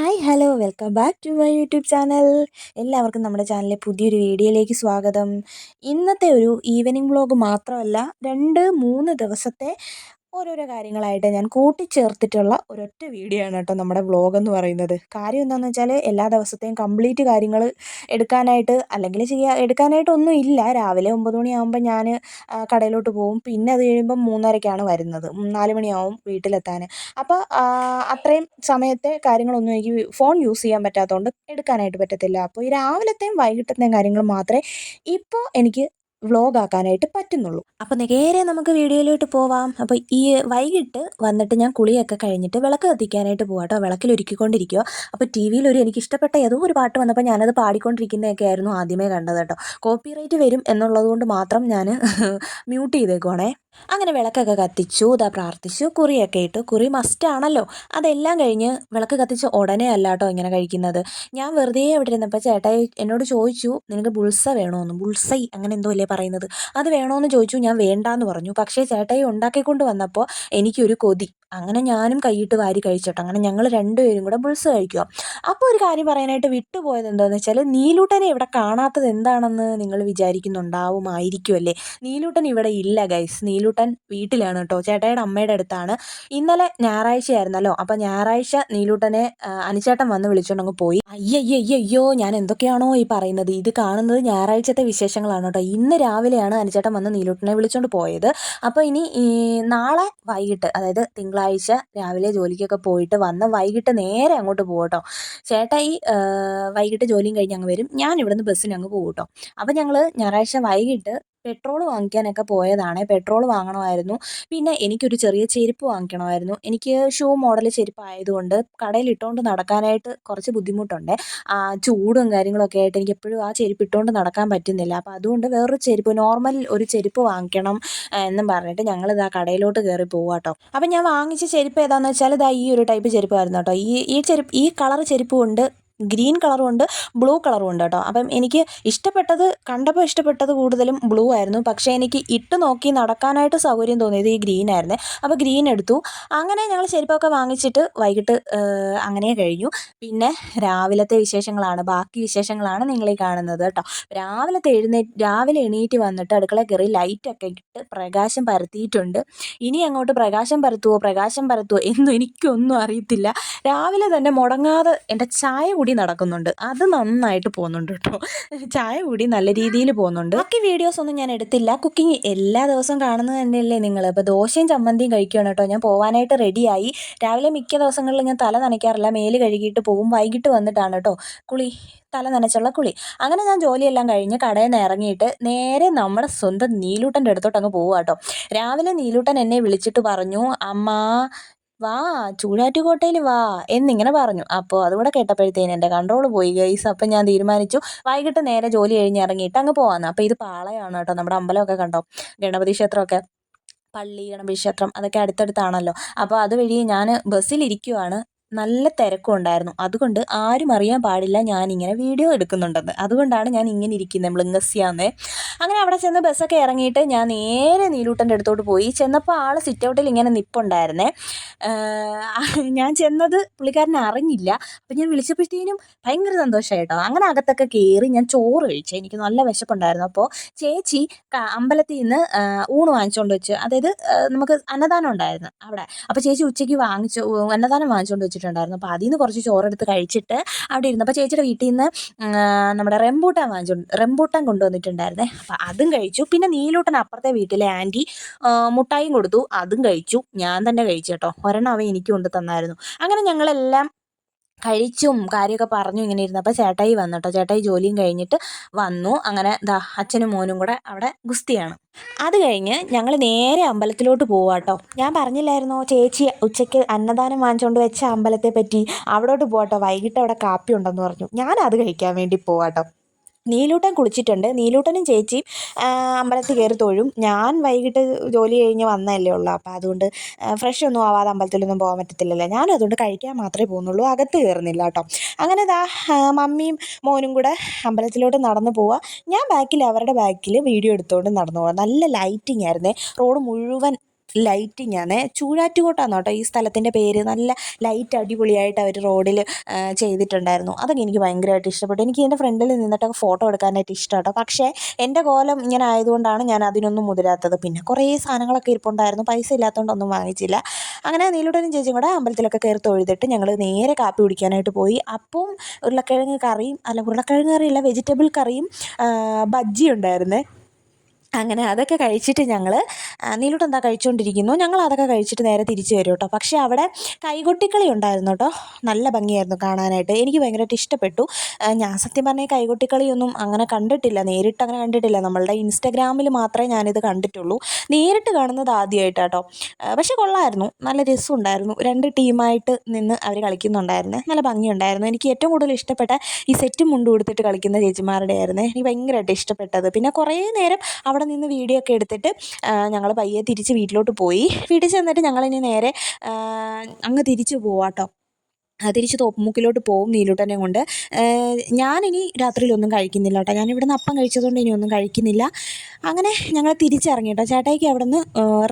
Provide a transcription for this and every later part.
Hi hello. Welcome back to my YouTube channel. എല്ലാവർക്കും നമ്മുടെ ചാനലിലെ പുതിയൊരു വീഡിയോയിലേക്ക് സ്വാഗതം. ഇന്നത്തെ ഒരു ഈവനിങ് വ്ലോഗ് മാത്രമല്ല രണ്ട് മൂന്ന് ദിവസത്തെ ഓരോരോ കാര്യങ്ങളായിട്ട് ഞാൻ കൂട്ടിച്ചേർത്തിട്ടുള്ള ഒരൊറ്റ വീഡിയോ ആണ് കേട്ടോ നമ്മുടെ വ്ളോഗ് എന്ന് പറയുന്നത്. കാര്യം എന്താണെന്ന് വെച്ചാൽ എല്ലാ ദിവസത്തെയും കംപ്ലീറ്റ് കാര്യങ്ങൾ എടുക്കാനായിട്ട് അല്ലെങ്കിൽ ചെയ്യാ എടുക്കാനായിട്ടൊന്നും ഇല്ല. രാവിലെ ഒമ്പത് മണിയാകുമ്പോൾ ഞാൻ കടയിലോട്ട് പോകും. പിന്നെ അത് കഴിയുമ്പം മൂന്നരയ്ക്കാണ് വരുന്നത്. നാല് മണിയാവും വീട്ടിലെത്താൻ അപ്പോൾ അത്രയും സമയത്തെ കാര്യങ്ങളൊന്നും എനിക്ക് ഫോൺ യൂസ് ചെയ്യാൻ പറ്റാത്തതുകൊണ്ട് എടുക്കാനായിട്ട് പറ്റത്തില്ല. അപ്പോൾ ഈ രാവിലത്തെയും വൈകിട്ടത്തെയും കാര്യങ്ങൾ മാത്രമേ ഇപ്പോൾ എനിക്ക് വ്ളോഗ് ആക്കാനായിട്ട് പറ്റുന്നുള്ളൂ. അപ്പോൾ നേരെ നമുക്ക് വീഡിയോയിലോട്ട് പോവാം. അപ്പോൾ ഈ വൈകിട്ട് വന്നിട്ട് ഞാൻ കുളിയൊക്കെ കഴിഞ്ഞിട്ട് വിളക്ക് കത്തിക്കാനായിട്ട് പോകാം കേട്ടോ വിളക്കിൽ ഒരുക്കിക്കൊണ്ടിരിക്കുക അപ്പോൾ ടി വിയിൽ ഒരു എനിക്ക് ഇഷ്ടപ്പെട്ട ഏതോ ഒരു പാട്ട് വന്നപ്പോൾ ഞാനത് പാടിക്കൊണ്ടിരിക്കുന്നതൊക്കെ ആയിരുന്നു ആദ്യമേ കണ്ടത് കേട്ടോ കോപ്പിറൈറ്റ് വരും എന്നുള്ളതുകൊണ്ട് മാത്രം ഞാൻ മ്യൂട്ട് ചെയ്തേക്കുവാണേ. അങ്ങനെ വിളക്കൊക്കെ കത്തിച്ചു ഇതാ പ്രാർത്ഥിച്ചു കുറിയൊക്കെ ഇട്ടു. കുറി മസ്റ്റ് ആണല്ലോ. അതെല്ലാം കഴിഞ്ഞ് വിളക്ക് കത്തിച്ച് ഉടനെ അല്ല കേട്ടോ ഇങ്ങനെ കഴിക്കുന്നത്. ഞാൻ വെറുതെ അവിടെ ഇരുന്നപ്പോൾ ചേട്ടായി എന്നോട് ചോദിച്ചു നിനക്ക് ബുൾസ വേണോന്ന്? ബുൾസൈ അങ്ങനെ എന്തോ അല്ലേ പറയുന്നത്. അത് വേണോന്ന് ചോദിച്ചു ഞാൻ വേണ്ടാന്ന് പറഞ്ഞു. പക്ഷേ ചേട്ടായി ഉണ്ടാക്കിക്കൊണ്ട് വന്നപ്പോൾ എനിക്കൊരു കൊതി. അങ്ങനെ ഞാനും കൈയിട്ട് വാരി കഴിച്ചോട്ടെ അങ്ങനെ ഞങ്ങൾ രണ്ടുപേരും കൂടെ ബുൾസ് കഴിക്കുക. അപ്പോൾ ഒരു കാര്യം പറയാനായിട്ട് വിട്ടുപോയത് എന്താണെന്ന് വെച്ചാൽ നീലൂട്ടനെ ഇവിടെ കാണാത്തത് എന്താണെന്ന് നിങ്ങൾ വിചാരിക്കുന്നുണ്ടാവുമായിരിക്കും അല്ലേ? നീലൂട്ടൻ ഇവിടെ ഇല്ല ഗൈസ് നീലൂട്ടൻ വീട്ടിലാണ് കേട്ടോ. ചേട്ടായുടെ അമ്മയുടെ അടുത്താണ്. ഇന്നലെ ഞായറാഴ്ചയായിരുന്നല്ലോ. അപ്പോൾ ഞായറാഴ്ച നീലൂട്ടനെ അനുചേട്ടൻ വന്ന് വിളിച്ചുകൊണ്ടങ്ങ് പോയി. അയ്യയ്യോ ഞാൻ എന്തൊക്കെയാണോ ഈ പറയുന്നത്. ഇത് കാണുന്നത് ഞായറാഴ്ചത്തെ വിശേഷങ്ങളാണ് കേട്ടോ. ഇന്ന് രാവിലെയാണ് അനുചേട്ടൻ വന്ന് നീലൂട്ടനെ വിളിച്ചുകൊണ്ട് പോയത്. അപ്പോൾ ഇനി നാളെ വൈകിട്ട് അതായത് തിങ്കളാഴ്ച രാവിലെ ജോലിക്കൊക്കെ പോയിട്ട് വന്ന് വൈകിട്ട് നേരെ അങ്ങോട്ട് പോകട്ടോ ചേട്ടാ ഈ വൈകിട്ട് ജോലിയും കഴിഞ്ഞ് അങ്ങ് വരും. ഞാൻ ഇവിടുന്ന് ബസ്സിന് അങ്ങ് പോകും കേട്ടോ അപ്പോൾ ഞങ്ങൾ ഞായറാഴ്ച വൈകിട്ട് പെട്രോൾ വാങ്ങിക്കാനൊക്കെ പോയതാണ്. പെട്രോൾ വാങ്ങണമായിരുന്നു. പിന്നെ എനിക്കൊരു ചെറിയ ചെരുപ്പ് വാങ്ങിക്കണമായിരുന്നു. എനിക്ക് ഷൂ മോഡൽ ചെരുപ്പായതുകൊണ്ട് കടയിൽ ഇട്ടുകൊണ്ട് നടക്കാനായിട്ട് കുറച്ച് ബുദ്ധിമുട്ടുണ്ട്. ചൂടും കാര്യങ്ങളൊക്കെ ആയിട്ട് എനിക്ക് എപ്പോഴും ആ ചെരുപ്പ് ഇട്ടുകൊണ്ട് നടക്കാൻ പറ്റുന്നില്ല. അപ്പോൾ അതുകൊണ്ട് വേറൊരു ചെരുപ്പ് നോർമൽ ഒരു ചെരുപ്പ് വാങ്ങിക്കണം എന്നും പറഞ്ഞിട്ട് ഞങ്ങളിത് ആ കടയിലോട്ട് കയറി പോവാട്ടോ. അപ്പം ഞാൻ വാങ്ങിച്ച ചെരുപ്പ് ഏതാണെന്ന് വെച്ചാൽ ഇതാ ഈ ഒരു ടൈപ്പ് ചെരുപ്പായിരുന്നു കേട്ടോ. ഈ ഈ ചെരുപ്പ് ഈ കളർ ചെരുപ്പ് കൊണ്ട് ഗ്രീൻ കളറും ഉണ്ട് ബ്ലൂ കളറും ഉണ്ട് കേട്ടോ. അപ്പം എനിക്ക് ഇഷ്ടപ്പെട്ടത് കണ്ടപ്പോൾ ഇഷ്ടപ്പെട്ടത് കൂടുതലും ബ്ലൂ ആയിരുന്നു. പക്ഷേ എനിക്ക് ഇട്ട് നോക്കി നടക്കാനായിട്ട് സൗകര്യം തോന്നിയത് ഈ ഗ്രീൻ ആയിരുന്നു. അപ്പോൾ ഗ്രീൻ എടുത്തു. അങ്ങനെ ഞങ്ങൾ ചെരുപ്പൊക്കെ വാങ്ങിച്ചിട്ട് വൈകിട്ട് അങ്ങനെ കഴിഞ്ഞു. പിന്നെ രാവിലത്തെ വിശേഷങ്ങളാണ്. ബാക്കി വിശേഷങ്ങളാണ് നിങ്ങളീ കാണുന്നത് കേട്ടോ. രാവിലത്തെ എഴുന്നേറ്റ് രാവിലെ എണീറ്റ് വന്നിട്ട് അടുക്കള കയറി ലൈറ്റൊക്കെ ഇട്ട് പ്രകാശം പരത്തിയിട്ടുണ്ട്. ഇനി അങ്ങോട്ട് പ്രകാശം പരത്തുവോ പ്രകാശം പരത്തുവോ എന്നും എനിക്കൊന്നും അറിയത്തില്ല. രാവിലെ തന്നെ മുടങ്ങാതെ എന്റെ ചായ കുടി കൂടി നടക്കുന്നുണ്ട്. അത് നന്നായിട്ട് പോകുന്നുണ്ട് കേട്ടോ. ചായ കൂടി നല്ല രീതിയിൽ പോകുന്നുണ്ട്. ബാക്കി വീഡിയോസ് ഒന്നും ഞാൻ എടുത്തില്ല. കുക്കിംഗ് എല്ലാ ദിവസവും കാണുന്നത് തന്നെയല്ലേ നിങ്ങൾ. അപ്പോൾ ദോശയും ചമ്മന്തിയും കഴിക്കുകയാണ് കേട്ടോ. ഞാൻ പോകാനായിട്ട് റെഡിയായി. രാവിലെ മിക്ക ദിവസങ്ങളിലും ഞാൻ തല നനയ്ക്കാറില്ല. മേൽ കഴുകിയിട്ട് പോകും വൈകിട്ട് വന്നിട്ടാണ് കേട്ടോ. കുളി തല നനച്ചുള്ള കുളി. അങ്ങനെ ഞാൻ ജോലിയെല്ലാം കഴിഞ്ഞ് കടയിൽ നിന്ന് ഇറങ്ങിയിട്ട് നേരെ നമ്മുടെ സ്വന്തം നീലൂട്ടന്റെ അടുത്തോട്ട് അങ്ങ് പോവുക കേട്ടോ. രാവിലെ നീലൂട്ടൻ എന്നെ വിളിച്ചിട്ട് പറഞ്ഞു അമ്മ വാ ചൂഴാറ്റുകോട്ടയിൽ വാ എന്നിങ്ങനെ പറഞ്ഞു. അപ്പോൾ അതുകൂടെ കേട്ടപ്പോഴത്തേന് എന്റെ കൺട്രോൾ പോയി ഗൈസ് അപ്പം ഞാൻ തീരുമാനിച്ചു വൈകിട്ട് നേരെ ജോലി കഴിഞ്ഞ് ഇറങ്ങിയിട്ട് അങ്ങ് പോകാമെന്ന് അപ്പോൾ ഇത് പാളയാണ് കേട്ടോ നമ്മുടെ അമ്പലമൊക്കെ കണ്ടോ? ഗണപതി ക്ഷേത്രമൊക്കെ. പള്ളി ഗണപതി ക്ഷേത്രം അതൊക്കെ അടുത്തടുത്താണല്ലോ. അപ്പോൾ അതുവഴി ഞാൻ ബസ്സിലിരിക്കുവാണ്. നല്ല തിരക്കും ഉണ്ടായിരുന്നു. അതുകൊണ്ട് ആരും അറിയാൻ പാടില്ല ഞാനിങ്ങനെ വീഡിയോ എടുക്കുന്നുണ്ടെന്ന്. അതുകൊണ്ടാണ് ഞാൻ ഇങ്ങനെ ഇരിക്കുന്നത് മ്ലിംഗസ്യാന്ന് അങ്ങനെ അവിടെ ചെന്ന് ബസ്സൊക്കെ ഇറങ്ങിയിട്ട് ഞാൻ നേരെ നീലൂട്ടന്റെ അടുത്തോട്ട് പോയി. ചെന്നപ്പോൾ ആൾ സിറ്റ് ഔട്ടിൽ ഇങ്ങനെ നിപ്പുണ്ടായിരുന്നേ. ഞാൻ ചെന്നത് പുള്ളിക്കാരൻ അറിഞ്ഞില്ല. അപ്പം ഞാൻ വിളിച്ചപ്പോഴത്തേനും ഭയങ്കര സന്തോഷമായിട്ടോ അങ്ങനെ അകത്തൊക്കെ കയറി ഞാൻ ചോറ് കഴിച്ചു. എനിക്ക് നല്ല വിശപ്പുണ്ടായിരുന്നു. അപ്പോൾ ചേച്ചി അമ്പലത്തിൽ നിന്ന് ഊണ് വാങ്ങിച്ചുകൊണ്ട് വെച്ച്. അതായത് നമുക്ക് അന്നദാനം ഉണ്ടായിരുന്നു അവിടെ. അപ്പോൾ ചേച്ചി ഉച്ചയ്ക്ക് വാങ്ങിച്ചു അന്നദാനം വാങ്ങിച്ചുകൊണ്ട് വെച്ചു വെച്ചിട്ടുണ്ടായിരുന്നു അപ്പോൾ അതിൽ നിന്ന് കുറച്ച് ചോറെടുത്ത് കഴിച്ചിട്ട് അവിടെ ഇരുന്നു. അപ്പോൾ ചേച്ചിയുടെ വീട്ടിൽ നിന്ന് നമ്മുടെ റെമ്പൂട്ടാൻ വാങ്ങിച്ചു റെമ്പൂട്ടാൻ കൊണ്ടുവന്നിട്ടുണ്ടായിരുന്നേ. അപ്പോൾ അതും കഴിച്ചു. പിന്നെ നീലൂട്ടൻ അപ്പുറത്തെ വീട്ടിലെ ആന്റി മുട്ടായും കൊടുത്തു. അതും കഴിച്ചു. ഞാൻ തന്നെ കഴിച്ചു കേട്ടോ. ഒരെണ്ണം അവൻ എനിക്ക് കൊണ്ട് തന്നായിരുന്നു. അങ്ങനെ ഞങ്ങളെല്ലാം കഴിച്ചും കാര്യമൊക്കെ പറഞ്ഞു ഇങ്ങനെ ഇരുന്നപ്പോൾ ചേട്ടായി വന്നു കേട്ടോ ചേട്ടായി ജോലിയും കഴിഞ്ഞിട്ട് വന്നു. അങ്ങനെ ദാ അച്ഛനും മോനും കൂടെ അവിടെ ഗുസ്തിയാണ്. അത് കഴിഞ്ഞ് ഞങ്ങൾ നേരെ അമ്പലത്തിലോട്ട് പോവാ കേട്ടോ ഞാൻ പറഞ്ഞില്ലായിരുന്നോ? ചേച്ചി ഉച്ചയ്ക്ക് അന്നദാനം വാങ്ങിച്ചുകൊണ്ട് വെച്ച അമ്പലത്തെ പറ്റി അവിടോട്ട് പോവാട്ടോ വൈകിട്ട് അവിടെ കാപ്പി ഉണ്ടെന്ന് പറഞ്ഞു. ഞാൻ അത് കഴിക്കാൻ വേണ്ടി പോവാട്ടോ നീലൂട്ടൻ കുളിച്ചിട്ടുണ്ട്. നീലൂട്ടനും ചേച്ചിയും അമ്പലത്തിൽ കയറി തൊഴും. ഞാൻ വൈകിട്ട് ജോലി കഴിഞ്ഞ് വന്നതല്ലേ ഉള്ളൂ. അപ്പോൾ അതുകൊണ്ട് ഫ്രഷ് ഒന്നും ആവാതെ അമ്പലത്തിലൊന്നും പോകാൻ പറ്റത്തില്ലല്ലോ. ഞാനും അതുകൊണ്ട് കഴിക്കാൻ മാത്രമേ പോകുന്നുള്ളൂ. അകത്ത് കയറുന്നില്ല കേട്ടോ. അങ്ങനെ ദാ മമ്മിയും മോനും കൂടെ അമ്പലത്തിലോട്ട് നടന്നു പോവുക ഞാൻ ബാക്കിൽ അവരുടെ ബാക്കിൽ വീഡിയോ എടുത്തുകൊണ്ട് നടന്നു പോകാം നല്ല ലൈറ്റിംഗ് ആയിരുന്നേ. റോഡ് മുഴുവൻ ലൈറ്റിംഗ് ആണ് ചൂഴാറ്റുകോട്ടാന്ന് കേട്ടോ ഈ സ്ഥലത്തിന്റെ പേര്. നല്ല ലൈറ്റ് അടിപൊളിയായിട്ട് അവർ റോഡിൽ ചെയ്തിട്ടുണ്ടായിരുന്നു. അതൊക്കെ എനിക്ക് ഭയങ്കരമായിട്ട് ഇഷ്ടപ്പെട്ടു. എനിക്ക് എന്റെ ഫ്രണ്ടിൽ നിന്നിട്ടൊക്കെ ഫോട്ടോ എടുക്കാനായിട്ട് ഇഷ്ടം കേട്ടോ പക്ഷേ എന്റെ കോലം ഇങ്ങനെ ആയതുകൊണ്ടാണ് ഞാൻ അതിനൊന്നും മുതിരാത്തത്. പിന്നെ കുറേ സാധനങ്ങളൊക്കെ ഇരിപ്പുണ്ടായിരുന്നു. പൈസ ഇല്ലാത്തതുകൊണ്ടൊന്നും വാങ്ങിച്ചില്ല. അങ്ങനെ നീലുടനും ചേച്ചിയും കൂടെ അമ്പലത്തിലൊക്കെ കയറി തൊഴുതിട്ട് ഞങ്ങൾ നേരെ കാപ്പി കുടിക്കാനായിട്ട് പോയി. അപ്പം ഉരുളക്കിഴങ്ങ് കറിയും അല്ല ഉരുളക്കിഴങ്ങ് കറിയല്ല വെജിറ്റബിൾ കറിയും ബജ്ജി ഉണ്ടായിരുന്നേ. അങ്ങനെ അതൊക്കെ കഴിച്ചിട്ട് ഞങ്ങൾ നീലൂട്ട് എന്താ കഴിച്ചുകൊണ്ടിരിക്കുന്നു ഞങ്ങൾ അതൊക്കെ കഴിച്ചിട്ട് നേരെ തിരിച്ചു വരും കേട്ടോ. പക്ഷേ അവിടെ കൈകൊട്ടിക്കളി ഉണ്ടായിരുന്നു കേട്ടോ. നല്ല ഭംഗിയായിരുന്നു കാണാനായിട്ട്. എനിക്ക് ഭയങ്കരമായിട്ട് ഇഷ്ടപ്പെട്ടു. ഞാൻ സത്യം പറഞ്ഞാൽ കൈകൊട്ടിക്കളിയൊന്നും അങ്ങനെ കണ്ടിട്ടില്ല. നേരിട്ട് അങ്ങനെ കണ്ടിട്ടില്ല. നമ്മളുടെ ഇൻസ്റ്റഗ്രാമിൽ മാത്രമേ ഞാനിത് കണ്ടിട്ടുള്ളൂ. നേരിട്ട് കാണുന്നത് ആദ്യമായിട്ടാട്ടോ പക്ഷേ കൊള്ളായിരുന്നു. നല്ല രസം ഉണ്ടായിരുന്നു. രണ്ട് ടീമായിട്ട് നിന്ന് അവർ കളിക്കുന്നുണ്ടായിരുന്നു. നല്ല ഭംഗിയുണ്ടായിരുന്നു. എനിക്ക് ഏറ്റവും കൂടുതൽ ഇഷ്ടപ്പെട്ട ഈ സെറ്റ് മുണ്ട് കൊടുത്തിട്ട് കളിക്കുന്ന ചേച്ചിമാരുടെ ആയിരുന്നു എനിക്ക് ഭയങ്കരമായിട്ട് ഇഷ്ടപ്പെട്ടത്. പിന്നെ കുറേ നേരം അവിടെ നിന്ന് വീഡിയോ ഒക്കെ എടുത്തിട്ട് ഞങ്ങൾ പയ്യെ തിരിച്ച് വീട്ടിലോട്ട് പോയി. വീട്ടിൽ ചെന്നിട്ട് ഞങ്ങളിനി നേരെ അങ്ങ് തിരിച്ച് പോവാട്ടോ. തിരിച്ച് തോപ്പുമുക്കിലോട്ട് പോവും നീലൂട്ടനെ കൊണ്ട്. ഞാനിനി രാത്രിയിലൊന്നും കഴിക്കുന്നില്ല കേട്ടോ. ഞാനിവിടെ നിന്ന് അപ്പം കഴിച്ചതുകൊണ്ട് ഇനി ഒന്നും കഴിക്കുന്നില്ല. അങ്ങനെ ഞങ്ങൾ തിരിച്ചിറങ്ങി കേട്ടോ. ചേട്ടായിക്ക് അവിടെ നിന്ന്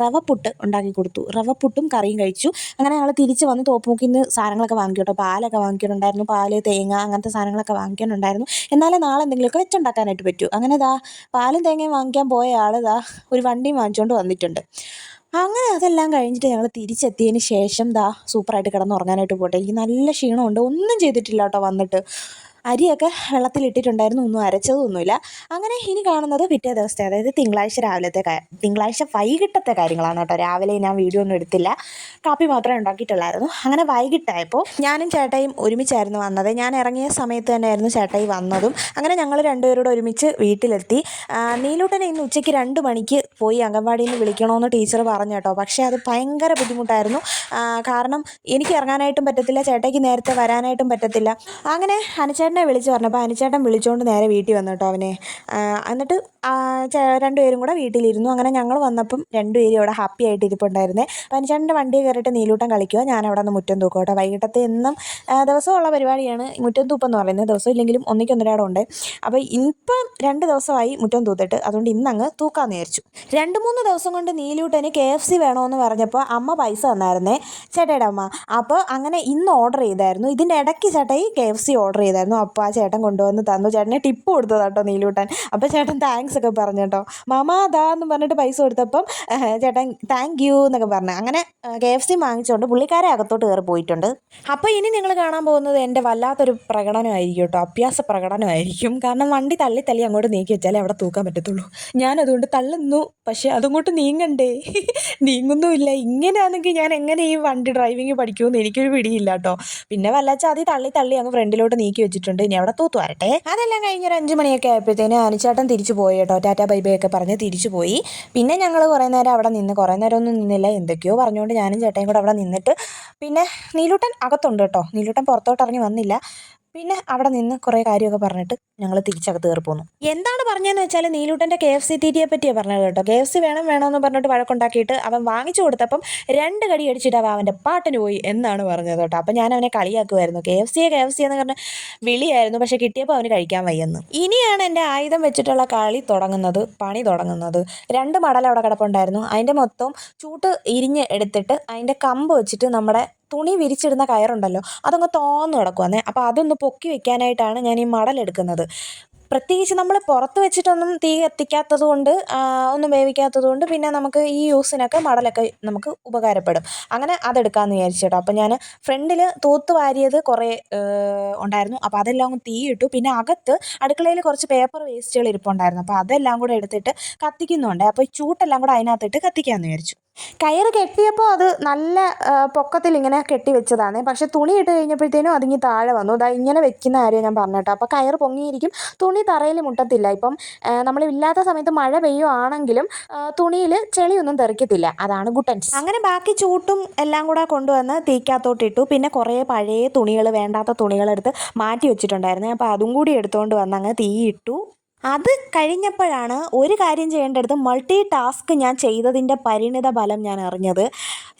റവ പുട്ട് ഉണ്ടാക്കി കൊടുത്തു. റവ പുട്ടും കറിയും കഴിച്ചു. അങ്ങനെ ഞങ്ങൾ തിരിച്ച് വന്ന് തോപ്പുമുക്കിൽ നിന്ന് സാധനങ്ങളൊക്കെ വാങ്ങിക്കും കേട്ടോ. പാലൊക്കെ വാങ്ങിക്കുന്നുണ്ടായിരുന്നു പാൽ തേങ്ങ അങ്ങനത്തെ സാധനങ്ങളൊക്കെ വാങ്ങിക്കാനുണ്ടായിരുന്നു. എന്നാലേ നാളെ എന്തെങ്കിലുമൊക്കെ വെച്ചുണ്ടാക്കാനായിട്ട് പറ്റൂ. അങ്ങനെ ഇതാ പാലും തേങ്ങയും വാങ്ങിക്കാൻ പോയ ആൾ ഇതാ ഒരു വണ്ടിയും വാങ്ങിച്ചുകൊണ്ട് വന്നിട്ടുണ്ട്. അങ്ങനെ അതെല്ലാം കഴിഞ്ഞിട്ട് ഞങ്ങൾ തിരിച്ചെത്തിയതിന് ശേഷം ദാ സൂപ്പറായിട്ട് കിടന്നുറങ്ങാനായിട്ട് പോട്ടെ. എനിക്ക് നല്ല ക്ഷീണമുണ്ട്. ഒന്നും ചെയ്തിട്ടില്ല കേട്ടോ വന്നിട്ട്. അരിയൊക്കെ വെള്ളത്തിലിട്ടിട്ടുണ്ടായിരുന്നു. ഒന്നും അരച്ചതൊന്നുമില്ല. അങ്ങനെ ഇനി കാണുന്നത് പിറ്റേ ദിവസത്തെ അതായത് തിങ്കളാഴ്ച രാവിലത്തെ തിങ്കളാഴ്ച വൈകിട്ടത്തെ കാര്യങ്ങളാണ് കേട്ടോ. രാവിലെ ഞാൻ വീഡിയോ ഒന്നും എടുത്തില്ല. കാപ്പി മാത്രമേ ഉണ്ടാക്കിയിട്ടുള്ളായിരുന്നു. അങ്ങനെ വൈകിട്ടായപ്പോൾ ഞാനും ചേട്ടായും ഒരുമിച്ചായിരുന്നു വന്നത്. ഞാൻ ഇറങ്ങിയ സമയത്ത് തന്നെയായിരുന്നു ചേട്ടായി വന്നതും. അങ്ങനെ ഞങ്ങൾ രണ്ടുപേരോട് ഒരുമിച്ച് വീട്ടിലെത്തി. നീലൂട്ടനെ ഇന്ന് ഉച്ചയ്ക്ക് രണ്ട് മണിക്ക് പോയി അംഗൻവാടിയിൽ നിന്ന് വിളിക്കണമെന്ന് ടീച്ചർ പറഞ്ഞു കേട്ടോ. പക്ഷേ അത് ഭയങ്കര ബുദ്ധിമുട്ടായിരുന്നു. കാരണം എനിക്ക് ഇറങ്ങാനായിട്ടും പറ്റത്തില്ല ചേട്ടയ്ക്ക് നേരത്തെ വരാനായിട്ടും പറ്റത്തില്ല. അങ്ങനെ അനുചേട്ടൻ അനുചേട്ടനെ വിളിച്ച് പറഞ്ഞപ്പോൾ അനുചേട്ടൻ വിളിച്ചുകൊണ്ട് നേരെ വീട്ടിൽ വന്നു കേട്ടോ അവനെ. എന്നിട്ട് രണ്ടുപേരും കൂടെ വീട്ടിലിരുന്നു. അങ്ങനെ ഞങ്ങൾ വന്നപ്പം രണ്ടുപേരും അവിടെ ഹാപ്പി ആയിട്ട് ഇരിപ്പുണ്ടായിരുന്നേ. അപ്പോൾ അനുചേട്ടന്റെ വണ്ടി കയറിയിട്ട് നീലൂട്ടം കളിക്കുക ഞാൻ അവിടെ നിന്ന് മുറ്റം തൂക്കും കേട്ടോ. വൈകിട്ടത്തെ എന്നും ദിവസമുള്ള പരിപാടിയാണ് മുറ്റം തൂപ്പെന്ന് പറയുന്നത്. ദിവസം ഇല്ലെങ്കിലും ഒന്നിക്കൊന്നൊരാടം ഉണ്ട്. അപ്പോൾ ഇപ്പം രണ്ട് ദിവസമായി മുറ്റം തൂത്തിട്ട്. അതുകൊണ്ട് ഇന്നങ്ങ് തൂക്കാമെന്ന് വിചാരിച്ചു. രണ്ട് മൂന്ന് ദിവസം കൊണ്ട് നീലൂട്ടന് കെ എഫ് സി വേണമെന്ന് പറഞ്ഞപ്പോൾ അമ്മ പൈസ തന്നായിരുന്നേ ചേട്ടയുടെ അമ്മ. അപ്പോൾ അങ്ങനെ ഇന്ന് ഓർഡർ ചെയ്തായിരുന്നു. ഇതിന്റെ ഇടയ്ക്ക് ചേട്ടായി കെ എഫ് സി ഓർഡർ ചെയ്തായിരുന്നു. അപ്പോൾ ആ ചേട്ടൻ കൊണ്ടുവന്ന് തന്നു. ചേട്ടനെ ടിപ്പ് കൊടുത്തത് കേട്ടോ നീലൂട്ടൻ. അപ്പോൾ ചേട്ടൻ താങ്ക്സ് ഒക്കെ പറഞ്ഞു കേട്ടോ മാമ അതാ എന്ന് പറഞ്ഞിട്ട് പൈസ കൊടുത്തപ്പം ചേട്ടൻ താങ്ക് യു എന്നൊക്കെ പറഞ്ഞു. അങ്ങനെ കെ എഫ് സി വാങ്ങിച്ചുകൊണ്ട് പുള്ളിക്കാരെ അകത്തോട്ട് കയറി പോയിട്ടുണ്ട്. അപ്പോൾ ഇനി നിങ്ങൾ കാണാൻ പോകുന്നത് എന്റെ വല്ലാത്തൊരു പ്രകടനമായിരിക്കും കേട്ടോ അഭ്യാസ പ്രകടനമായിരിക്കും. കാരണം വണ്ടി തള്ളി തള്ളി അങ്ങോട്ട് നീക്കി വെച്ചാലേ അവിടെ തൂക്കാൻ പറ്റത്തുള്ളൂ. ഞാനതുകൊണ്ട് തള്ളുന്നു. പക്ഷേ അതങ്ങോട്ട് നീങ്ങണ്ടേ? നീങ്ങുന്നുമില്ല. ഇങ്ങനെയാണെങ്കിൽ ഞാൻ എങ്ങനെ ഈ വണ്ടി ഡ്രൈവിംഗ് പഠിക്കുമെന്ന് എനിക്കൊരു പിടിയില്ല കേട്ടോ പിന്നെ വല്ലാച്ചാതി തള്ളി തള്ളി അങ്ങ് ഫ്രണ്ടിലോട്ട് നീക്കി വെച്ചിട്ടുണ്ട്. ഉണ്ട് ഇനി അവിടെ തൂത്തു വരട്ടെ. അതെല്ലാം കഴിഞ്ഞൊരു അഞ്ച് മണിയൊക്കെ ആയപ്പോഴത്തേന് അനുചേട്ടൻ തിരിച്ചു പോയി കേട്ടോ. ടാറ്റ ബൈ ഒക്കെ പറഞ്ഞ് തിരിച്ചു പോയി. പിന്നെ ഞങ്ങൾ കുറേ നേരം അവിടെ നിന്ന് കുറേ നേരം ഒന്നും നിന്നില്ല. എന്തൊക്കെയോ പറഞ്ഞുകൊണ്ട് ഞാനും ചേട്ടയും കൂടെ അവിടെ നിന്നിട്ട് പിന്നെ നീലൂട്ടൻ അകത്തുണ്ട് കേട്ടോ. നീലൂട്ടൻ പുറത്തോട്ട് ഇറങ്ങി വന്നില്ല. പിന്നെ അവിടെ നിന്ന് കുറേ കാര്യമൊക്കെ പറഞ്ഞിട്ട് ഞങ്ങൾ തിരിച്ചകത്ത് കയറി പോന്നു. എന്താണ് പറഞ്ഞതെന്ന് വെച്ചാൽ നീലൂട്ടന്റെ കെ എഫ് സി തീറ്റിയെ പറ്റിയാണ് പറഞ്ഞത് കേട്ടോ. കെ എഫ് സി വേണം വേണമെന്ന് പറഞ്ഞിട്ട് വഴക്കുണ്ടാക്കിയിട്ട് അവൻ വാങ്ങിച്ചു കൊടുത്തപ്പം രണ്ട് കടി അടിച്ചിട്ട് അവൻ അവന്റെ പാട്ടിന് പോയി എന്നാണ് പറഞ്ഞത് കേട്ടോ. അപ്പം ഞാൻ അവനെ കളിയാക്കുമായിരുന്നു K F C K F C എന്ന് പറഞ്ഞ വിളിയായിരുന്നു. പക്ഷെ കിട്ടിയപ്പോൾ അവന് കഴിക്കാൻ വയ്യെന്ന്. ഇനിയാണ് എന്റെ ആയുധം വെച്ചിട്ടുള്ള കളി തുടങ്ങുന്നത് പണി തുടങ്ങുന്നത്. രണ്ട് മടൽ അവിടെ കിടപ്പുണ്ടായിരുന്നു. അതിന്റെ മൊത്തം ചൂട്ട് ഇരിഞ്ഞ് എടുത്തിട്ട് അതിന്റെ കമ്പ് വെച്ചിട്ട് നമ്മുടെ തുണി വിരിച്ചിടുന്ന കയറുണ്ടല്ലോ അതങ്ങ് തോന്നു കിടക്കുവാന്നേ. അപ്പോൾ അതൊന്ന് പൊക്കി വെക്കാനായിട്ടാണ് ഞാൻ ഈ മടലെടുക്കുന്നത് പ്രത്യേകിച്ച് നമ്മൾ പുറത്ത് വെച്ചിട്ടൊന്നും തീ കത്തിക്കാത്തത് കൊണ്ട് ഒന്നും വേവിക്കാത്തത് കൊണ്ട് പിന്നെ നമുക്ക് ഈ യൂസിനൊക്കെ മടലൊക്കെ നമുക്ക് ഉപകാരപ്പെടും. അങ്ങനെ അതെടുക്കാമെന്ന് വിചാരിച്ചു അപ്പോൾ ഞാൻ ഫ്രണ്ടിൽ തൂത്ത് വാരിയത് കുറേ ഉണ്ടായിരുന്നു. അപ്പോൾ അതെല്ലാം തീ ഇട്ടു. പിന്നെ അകത്ത് അടുക്കളയിൽ കുറച്ച് പേപ്പർ വേസ്റ്റുകൾ ഇരിപ്പുണ്ടായിരുന്നു. അപ്പോൾ അതെല്ലാം കൂടെ എടുത്തിട്ട് കത്തിക്കുന്നുണ്ട്. അപ്പോൾ ഈ ചൂട്ടെല്ലാം കൂടെ അതിനകത്തിട്ട് കത്തിക്കാമെന്ന് വിചാരിച്ചു. കയറ് കെട്ടിയപ്പോൾ അത് നല്ല പൊക്കത്തിൽ ഇങ്ങനെ കെട്ടി വെച്ചതാണ്. പക്ഷെ തുണി ഇട്ട് കഴിഞ്ഞപ്പോഴത്തേനും അതിങ്ങി താഴെ വന്നു. അതാ ഇങ്ങനെ വെക്കുന്ന കാര്യം ഞാൻ പറഞ്ഞിട്ടോ. അപ്പോൾ കയറ് പൊങ്ങിയിരിക്കും. തുണി തറയിൽ മുട്ടത്തില്ല. ഇപ്പം നമ്മൾ ഇല്ലാത്ത സമയത്ത് മഴ പെയ്യുവാണെങ്കിലും തുണിയിൽ ചെളിയൊന്നും തെറിക്കത്തില്ല. അതാണ് ഗുട്ടൻസ് അങ്ങനെ ബാക്കി ചൂട്ടും എല്ലാം കൂടെ കൊണ്ടുവന്ന് തീക്കാത്തോട്ടിട്ടു പിന്നെ കുറേ പഴയ തുണികൾ വേണ്ടാത്ത തുണികളെടുത്ത് മാറ്റി വെച്ചിട്ടുണ്ടായിരുന്നു. അപ്പോൾ അതും കൂടി എടുത്തുകൊണ്ട് വന്ന് അങ്ങ് തീയിട്ടു അത് കഴിഞ്ഞപ്പോഴാണ് ഒരു കാര്യം ചെയ്യേണ്ടടുത്ത് മൾട്ടി ടാസ്ക് ഞാൻ ചെയ്തതിന്റെ പരിണിത ഫലം ഞാൻ അറിഞ്ഞത്.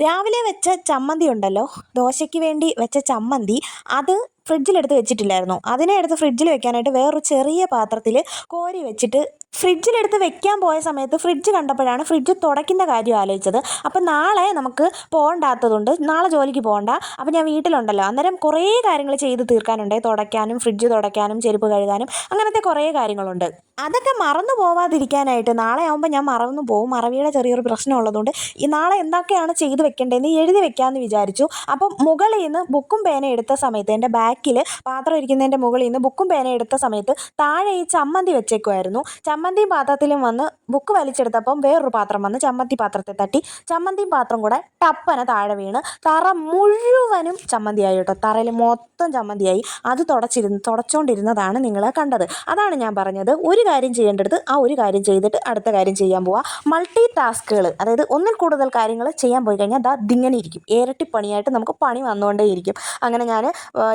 രാവിലെ വെച്ച ചമ്മന്തി ഉണ്ടല്ലോ ദോശയ്ക്ക് വേണ്ടി വെച്ച ചമ്മന്തി അത് ഫ്രിഡ്ജിലെടുത്ത് വെച്ചിട്ടില്ലായിരുന്നു. അതിനെ എടുത്ത് ഫ്രിഡ്ജിൽ വെക്കാനായിട്ട് വേറൊരു ചെറിയ പാത്രത്തിൽ കോരി വെച്ചിട്ട് ഫ്രിഡ്ജിലെടുത്ത് വെക്കാൻ പോയ സമയത്ത് ഫ്രിഡ്ജ് കണ്ടപ്പോഴാണ് ഫ്രിഡ്ജ് തുടയ്ക്കുന്ന കാര്യം ആലോചിച്ചത്. അപ്പം നാളെ നമുക്ക് പോകണ്ടാത്തതുകൊണ്ട് നാളെ ജോലിക്ക് പോകണ്ട. അപ്പം ഞാൻ വീട്ടിലുണ്ടല്ലോ. അന്നേരം കുറേ കാര്യങ്ങൾ ചെയ്ത് തീർക്കാനുണ്ട്. തുടയ്ക്കാനും ഫ്രിഡ്ജ് തുടയ്ക്കാനും ചെരുപ്പ് കഴുകാനും അങ്ങനത്തെ കുറേ കാര്യങ്ങളുണ്ട്. അതൊക്കെ മറന്നു പോവാതിരിക്കാനായിട്ട് നാളെ ആകുമ്പോൾ ഞാൻ മറന്നു പോകും മറവിയുടെ ചെറിയൊരു പ്രശ്നം ഉള്ളതുകൊണ്ട് ഈ നാളെ എന്തൊക്കെയാണ് ചെയ്തു വെക്കേണ്ടതെന്ന് എഴുതി വെക്കാമെന്ന് വിചാരിച്ചു. അപ്പം മുകളിൽ നിന്ന് ബുക്കും പേന എടുത്ത സമയത്ത് എന്റെ ബാക്കിൽ പാത്രം ഇരിക്കുന്നതിന്റെ മുകളിൽ നിന്ന് ബുക്കും പേന എടുത്ത സമയത്ത് താഴെ ഈ ചമ്മന്തി വെച്ചേക്കുമായിരുന്നു ചമ്മന്തിയും പാത്രത്തിലും വന്ന് ബുക്ക് വലിച്ചെടുത്തപ്പം വേറൊരു പാത്രം വന്ന് ചമ്മന്തി പാത്രത്തെ തട്ടി. ചമ്മന്തി പാത്രം കൂടെ ടപ്പന താഴെ വീണ് തറ മുഴുവനും ചമ്മന്തിയായി കേട്ടോ തറയിൽ മൊത്തം ചമ്മന്തിയായി. അത് തുടച്ചിരുന്ന് തുടച്ചുകൊണ്ടിരുന്നതാണ് നിങ്ങൾ കണ്ടത്. അതാണ് ഞാൻ പറഞ്ഞത്. ഒരു കാര്യം ചെയ്യേണ്ടടുത്ത് ആ ഒരു കാര്യം ചെയ്തിട്ട് അടുത്ത കാര്യം ചെയ്യാൻ പോവുക മൾട്ടി ടാസ്കുകൾ അതായത് ഒന്നിൽ കൂടുതൽ കാര്യങ്ങൾ ചെയ്യാൻ പോയി കഴിഞ്ഞാൽ ദാ ദിങ്ങനെ ഇരിക്കും. ഇരട്ടിപ്പണിയായിട്ട് നമുക്ക് പണി വന്നുകൊണ്ടേ ഇരിക്കും. അങ്ങനെ ഞാൻ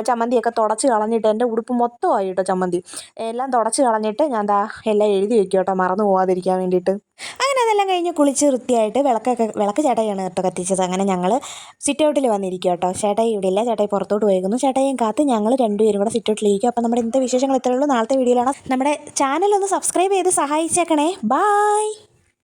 ചമ്മന്തിയൊക്കെ തുടച്ച് കളഞ്ഞിട്ട് എന്റെ ഉടുപ്പ് മൊത്തമായി കേട്ടോ ചമ്മന്തി. എല്ലാം തുടച്ച് കളഞ്ഞിട്ട് ഞാൻ ദാ എല്ലാം എഴുതി വെക്കും കേട്ടോ മറന്നു പോവാതിരിക്കാൻ വേണ്ടിയിട്ട്. അതെല്ലാം കഴിഞ്ഞ് കുളിച്ച് വൃത്തിയായിട്ട് വിളക്കൊക്കെ വിളക്ക് ചേട്ടായിയാണ് കേട്ടോ കത്തിച്ചത്. അങ്ങനെ ഞങ്ങൾ സിറ്റ് ഔട്ടിൽ വന്നിരിക്കും കേട്ടോ. ചേട്ടായി ഇവിടെ ഇല്ല. ചേട്ടായി പുറത്തോട്ട് പോയിരുന്നു ചേട്ടായിയും കാത്ത് ഞങ്ങൾ രണ്ടുപേരും കൂടെ സിറ്റ് ഔട്ടിലിരിക്കും അപ്പോൾ നമ്മുടെ ഇന്നത്തെ വിശേഷങ്ങൾ ഇത്രയുള്ളൂ നാളത്തെ വീഡിയോയിലാണ് നമ്മുടെ ചാനൽ ഒന്ന് സബ്സ്ക്രൈബ് ചെയ്ത് സഹായിച്ചേക്കണേ. ബായ്